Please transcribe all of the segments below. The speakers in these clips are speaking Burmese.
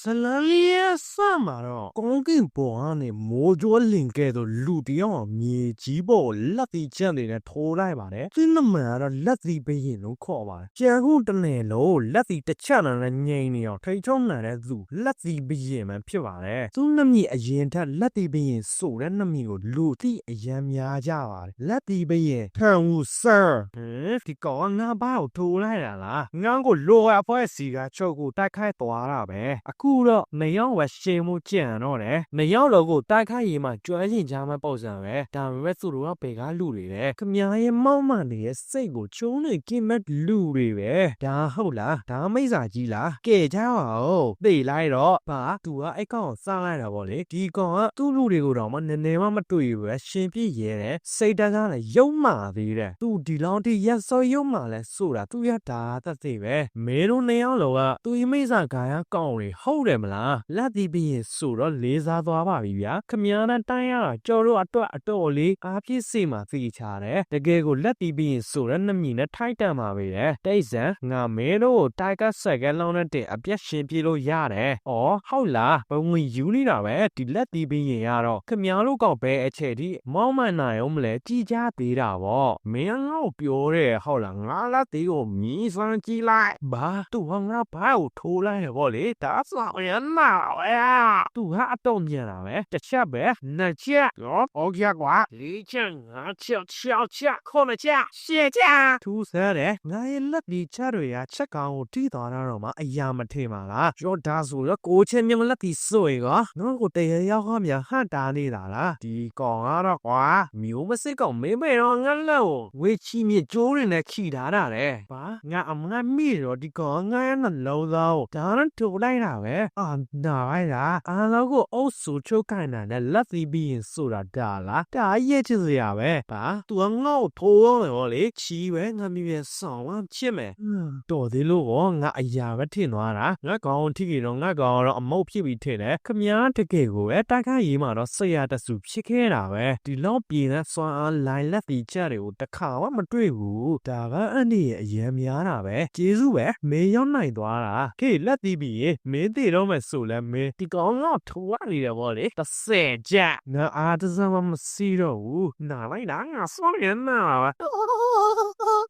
ဇလန်လေးရဲ့စမှာတော့ကောင်းကင်ပေါ်ကနေမိုးကြိုးလင်ကဲတော့လူတယောက်မြေကြီးပေါ်လက်တီချက်နေနဲ့ထိုးလိုက်ပါတယ်သူနမန်ကတော့လက်တီဘရင်လို့ခေါ်ပါတယ်ကျန်ခုတနယ်လို့လက်တီတစ်ချက်နဲ့ငိမ့်နေအောင်ထိချုံနိုင်တဲ့သူလက်တီဘရင်မှဖြစ်ပါတယ်သူနမီအရင်ထက်လက်တီဘရင်ဆိုတဲ့နမီကိုလူတိအရန်များကြပါတယ်လက်တီဘရင်ထန်ဝူဆာဟမ်ဒီကောင်ကငါဘာကိုထိုးလိုက်တာလားငါကိုလိုရအဖွဲ့စီကချုပ်ကိုတိုက်ခိုက်သွားတာပဲအခုတော့နေရောက်ဝရှင်းမှုကြံတော့တယ်နေရောက်တော့ကိုတိုက်ခိုက်ရေးမှာကျွမ်းကျင်ကြမ်းပုံစံပဲဒါပေမဲ့သူတို့ကဘယ်ကလူတွေလဲခမရဲ့မောက်မနေရဲ့စိတ်ကိုချုံးနေကင်းမဲ့လူတွေပဲဒါဟုတ်လားဒါမိစ္ဆာကြီးလားကဲကြပါဦးသိလိုက်တော့ဘာသူကအဲ့ကောင်ကိုစားလိုက်တာပေါ့လေဒီကောင်ကသူ့လူတွေကိုတော့မနည်းနည်းမှမတွေ့ဘူးပဲရှင်ပြည့်ရဲတယ်စိတ်တကားလည်းယုံမာသေးတယ်သူဒီလောင်းတိရက်စောယုံမာလဲဆိုတာသူရတာသက်သေးပဲမင်းတို့နေအောင်လောကသူအမိစ္ဆာဂါယကောင်းတွေဟုတ်တယ်မလားလက်တီးပြီးရင်ဆိုတော့လေးစားသွားပါပြီဗျာခမည်းနဲ့တိုင်းရတာကြော်တို့အတွက်အတော်လေးအားပြည့်စေမှာသိချတယ်တကယ်ကိုလက်တီးပြီးရင်ဆိုတော့နှမီနဲ့ထိုက်တန်ပါပဲတဲ့တိတ်ဆန်ငါမင်းတို့ကိုတိုက်ကဆက်ကလောင်းနဲ့တဲ့အပြက်ရှင်ပြေလို့ရတယ်ဩဟုတ်လားဘဝင်ယူနေတာပဲဒီလက်တီးပြီးရင်ရတော့ခမည်းတို့ကောက်ပဲအချက်ဒီမောင်းမနိုင်အောင်မလဲကြည်ကြသေးတာဗောမင်းငါ့ကိုပြောတယ်ဟုတ်လားငါလက်တီးကိုမြည်စမ်းကြည့်လိုက်ဘာသူကငါဘာကိုထိုးလိုက်ရဗောလေဒါဆောအောင်ရနာပဲသူဟာအတော့မြန်တာပဲတစ်ချက်ပဲနှစ်ချက်ရောဟောကြကွာလေးချက်ငါးချက်ခြောက်ချက်ခုနှစ်ချက်ရှစ်ချက်သူဆဲတယ်ငါရဲ့လက်ဒီချက်တွေကချက်ကောင်ကိုထိသွားတော့မှအရာမထင်ပါလားရောဒါဆိုရောကိုချင်းမြန်လက်ဒီစွေကောနော်ကိုတရရောက်ခါမြန်ဟန်တာနေတာလားဒီကောင်ကတော့ကွာမျိုးမစစ်ကောင်မေးမေတော့ငါလက်ကိုဝေချီမြကျိုးရင်နဲ့ခိထားတာလေဘာငါအမငါမိတော့ဒီကောင်ငါရဲ့နှလုံးသားကိုဒါနဲ့ထုတ်လိုက်တာပဲအာနာလိုက်တာအားလုံးကိုအုပ်စုချုပ်ခိုင်းတာနဲ့လက်သီးပြီးရင်ဆိုတာဒါလားဒါရဲ့ချစ်စရာပဲဘာသူကငေါ့ထိုးရောလေလေချီပဲငါမြင်ဆောင်ဝမ်းချစ်မယ်တော်သေးလို့ကောငါအရာပဲထင်သွားတာငါကောင်ထိကြီးတော့ငါကောင်တော့အမုတ်ဖြစ်ပြီးထင်တယ်ခမားတကယ်ကိုပဲတိုက်ခိုက်ရေးမှာတော့ဆရာတဆူဖြစ်ခဲ့တာပဲဒီလောက်ပြေတဲ့စွမ်းအားလိုင်းလက်တီချက်တွေကိုတခါမှမတွေ့ဘူးဒါကအန်ဒီရဲ့အရင်များတာပဲကျေးဇူးပဲမင်းရောက်နိုင်သွားတာခေလက်တီးပြီးရေမင်းတည်တော့မယ်ဆိုလဲမင်းဒီကောင်တော့ထိုးရနေတယ်ဗောလေတစ်ဆယ်ချက်ငါအားတစမ်းမစီတော့ဘူးနားလိုက်တာငါစောရနာပါ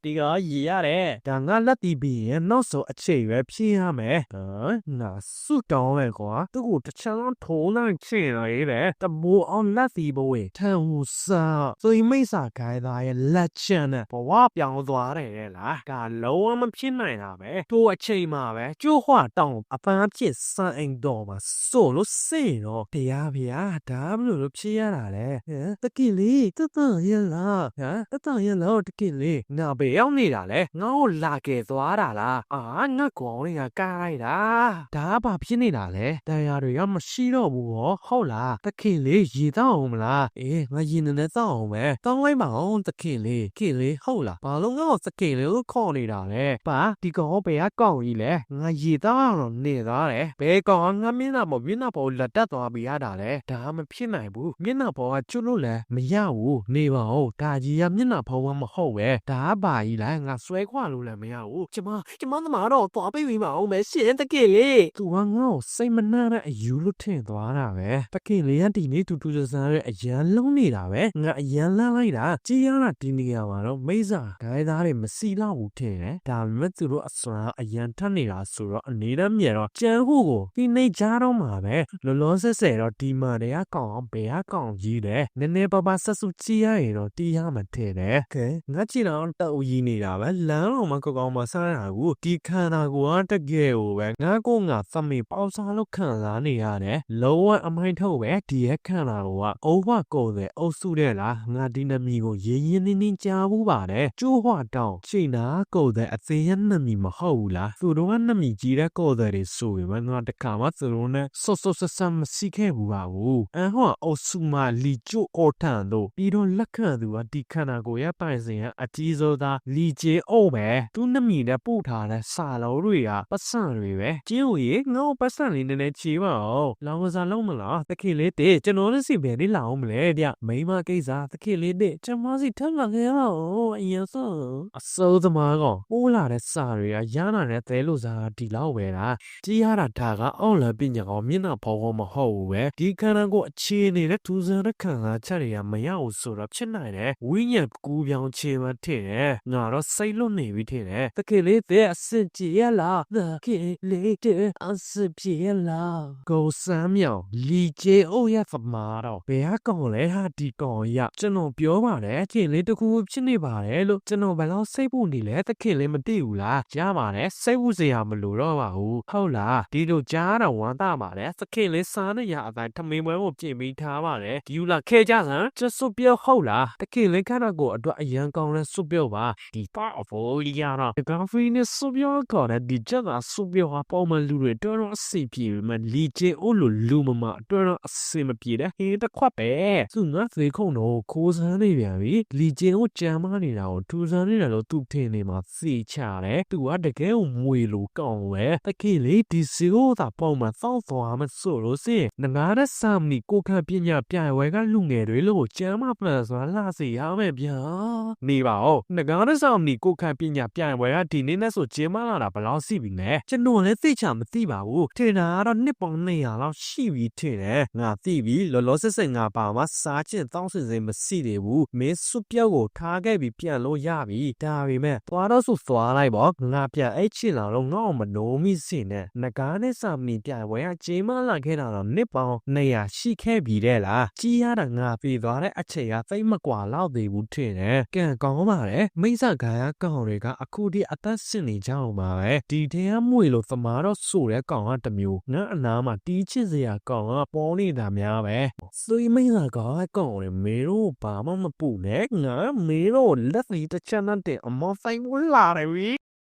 ဒီကရေရတယ်ဒါငါလက်တီးပြီးရင်နောက်ဆုံးအချိန်ပဲဖြည့်ရမယ်ဟမ်ငါစုတောင်းပဲကွာသူ့ကိုတစ်ချမ်းလုံးထိုးလိုက်ချင်ရလေတမိုးအောင်လက်တီးဘဝေထန်ဟူစာဆိုရင်မိစ္ဆာခိုင်းသားရဲ့လက်ချမ်းနဲ့ဘဝပြောင်းသွားတယ်လေလားကလုံးဝမဖြစ်နိုင်တာပဲထိုအချိန်မှာပဲကျိုးဟွာတောင်းအပန်းဖြစ်စံအိမ်တော်မှာစိုးလို့စေတော့တရားဗျာဒါမလို့လို့ဖြစ်ရတာလေဟမ်တကိလေးတတရလားဟမ်တတရလားတကိလေးနာဘေရောက်နေတာလေငါ့ကိုလာခဲ့သွားတာလားအာငါကောင်လေးကကားလိုက်တာဒါဘာဖြစ်နေတာလဲတရားတွေကမရှိတော့ဘူးဟောဟုတ်လားတကိလေးရေတော့အောင်မလားအေးငါရင်နဲ့တော့အောင်ပဲတောင်းလိုက်ပါအောင်တကိလေးကိလေးဟုတ်လားဘာလို့ငါ့ကိုတကိလေးကိုခေါ်နေတာလဲပါဒီကောင်ဘယ်ကကောက်ကြီးလဲငါရေတော့အောင်နေသားတယ်ဘယ်ကောင်ကငါမျက်နှာပေါ်မျက်နှာပေါ်လက်တက်သွားပြီးရတာလဲဒါမဖြစ်နိုင်ဘူးမျက်နှာပေါ်ကကျွတ်လို့လဲမရဘူးနေပါဦးဒါကြီးကမျက်နှာပေါ်ကမဟုတ်ပဲဒါကပါကြီးလဲငါဆွဲခွလို့လည်းမရဘူးကျမကျမသမားတော့သွားပေးပြီးမအောင်မယ်ရှင်တကိလေးသူကငါ့ကိုစိတ်မနှံ့တဲ့အယူလို့ထင်သွားတာပဲတကိလေးကဒီနေ့တူတူဆန်းရဲ့အရန်လုံးနေတာပဲငါအရန်လန်းလိုက်တာကြည်ရတာဒီနေရာမှာတော့မိစ္ဆာဂိုင်းသားတွေမစီလောက်ဘူးထင်တယ်ဒါပေမဲ့သူတို့အစွမ်းအရန်ထက်နေတာဆိုတော့အနေနဲ့မြင်တော့ကြံဟုကိုဒီနေကြတော့မှာပဲလောလောဆယ်ဆယ်တော့ဒီမှာတည်းကကောင်းအောင်ဘယ်ကကောင်းကြီးတယ်နည်းနည်းပါးပါးဆက်စုကြည့်ရရင်တော့တီးရမှာထင်တယ်ကဲငါကြည့်တော့တောက်ကြီးနေတာပဲလမ်းတော့မကောကောင်းမဆန်းရဘူးဒီခန္ဓာကိုယ်ကတကယ်ကိုပဲငါကိုငါသမီပေါစားလို့ခံစားနေရတယ်လုံးဝအမိုင်းထုတ်ပဲဒီရဲ့ခန္ဓာကိုကအုံးဝကိုယ်တဲ့အုပ်စုတဲ့လားငါဒီနမီကိုရင်းရင်းနှင်းနှင်းကြားဘူးပါတယ်ကျိုးဟွာတောင်းချိန်နာကိုယ်တဲ့အသေးရနမီမဟုတ်ဘူးလားသူတို့ကနမီကြီးတဲ့ကိုယ်တွေဆိုရင်မငါတခါမှသူတို့နဲ့ဆော့ဆော့ဆဆမစီခဲ့ဘူးပါဘူးအဟောအုပ်စုမလီကျိုးအော်ထန်တို့ပြီးတော့လက်ခံသူကဒီခန္ဓာကိုယ်ရဲ့ပိုင်စဉ်ကအကြီးဆုံးသားလီကျဲအုပ်ပဲသူနမီနဲ့ပို့ထားတဲ့စာလုံးတွေကပတ်စံတွေပဲကျင်းဦးရေငါ့ပတ်စံလေးနည်းနည်းချေပါအောင်လောင်ကစားလုံးမလားတခင်လေးတဲ့ကျွန်တော်လည်းစီပဲလေးလာအောင်မလဲဗျမိမကိစ္စတခင်လေးတဲ့ကျွန်မစီထပ်လာခဲ့ရအောင်အရင်ဆုံးအစိုးသမားကောင်ပိုးလာတဲ့စာတွေကရနာနဲ့သဲလို့စားဒီလောက်ပဲလားကြီးရတာဒါကအောက်လပညာကောမျက်နှာဖော်ဖို့မဟုတ်ဘူးပဲဒီခန္ဓာကိုယ်အခြေအနေနဲ့ထူးဆန်းတဲ့ခံစားချက်တွေကမရဘူးဆိုတော့ဖြစ်နိုင်တယ်ဝိညာဉ်ကူးပြောင်းခြေမထင်တယ်ငါတော့စိတ်လွတ်နေပြီထင်တယ်တကယ်လေးတဲ့အစင်ကြရလားတကယ်လေးတဲ့အစင်ကြရလားကိုစမ်းမြောင်လီကျေအိုရသမားတော့ဘယ်ဟာကောင်လဲဟာဒီကောင်ရကျွန်တော်ပြောပါတယ်ကျင်လေးတစ်ခုဖြစ်နေပါတယ်လို့ကျွန်တော်ဘယ်လောက်စိတ်ပူနေလဲတခင်လေးမသိဘူးလားကြားပါတယ်စိတ်ပူစရာမလိုတော့ပါဘူးဟုတ်လားဒီလိုကြားတော့ဝမ်းသာပါတယ်သခင်လေးစားနေရအတိုင်းထမင်းပွဲကိုပြင်ပြီးထားပါတယ်ဒီယူလာခဲကြစမ်းကျစွပ်ပြောဟုတ်လားတခင်လေးခန္ဓာကိုယ်အတွက်အရန်ကောင်းတဲ့စွပ်ပြောပါဒီပါအဖိုးရတော့ဂါဖီနဲ့စွပ်ပြောကောတဲ့ဒီချက်သာစွပ်ပြောဟာပုံမှန်လူတွေတော်တော်အစီပြေမှလီကျအိုလိုလူမမတော်တော်အစင်မပြေတဲ့ဟင်းတစ်ခွက်ပဲသူငါသေခုံတော့ခိုးစမ်းနေပြန်ပြီလီကျင်ကိုကြမ်းမနေတာကိုထူစမ်းနေတယ်လို့သူထင်နေမှာသိချတယ်သူကတကယ်ကိုမွေလိုကောင်းပဲတကယ်လေဒီစီကိုသာပုံမှန်သောက်သွားမှဆိုလို့စင်ငငါတဲ့စာမနီကိုခံပညာပြိုင်ဝဲကလူငယ်တွေလို့ကြမ်းမပန်စွာလာစီရမယ်ဗျာနေပါဦးငငါတဲ့စာမနီကိုခံပညာပြိုင်ဝဲကဒီနေ့နဲ့ဆိုကျင်းမလာတာဘယ်လောက်စီပြီလဲကျွန်တော်လည်းသိချာမသိပါဘူးထင်တာကတော့နှစ်ပေါင်း200လောက်ရှိပြီထင်တယ်ငါသိပြီလောလောဆယ်ဆယ်ငါပါမှာစားချင်တောင်းစင်စင်မရှိသေးဘူးမင်းစွပြောက်ကိုထားခဲ့ပြီးပြန်လို့ရပြီဒါပေမဲ့သွားတော့ဆိုသွားလိုက်ပေါ့ငါပြန်အဲ့ချင်လာတော့ငါ့အောင်မနိုးမိစေနဲ့ငကားနဲ့စာမီပြိုင်ဝဲကဂျင်းမလာခဲ့တာတော့နှစ်ပေါင်း200ရှိခဲ့ပြီတဲ့လားကြီးရတာငါပြေးသွားတဲ့အချိန်ကသိမ့်မကွာလောက်သေးဘူးထင်တယ်ကံကောင်းပါတယ်မိစ္ဆာဂါယကောင်တွေကအခုဒီအသက်ရှင်နေကြအောင်ပါပဲဒီထဲကမွေလို့သမားတော့ဆိုတဲ့ကောင်ကတစ်မျိုးငါအနားမှာတီးချစ်စရာကောင်ကပေါ်နေတာများပဲဆွေမိစ္ဆာဂါယကောင်တွေမေတို့ဘာမှမပူနဲ့ငါမေတို့လက်စီတစ်ချက်နဲ့တင်အမောဆိုင်ဝင်လာတယ်ဝီ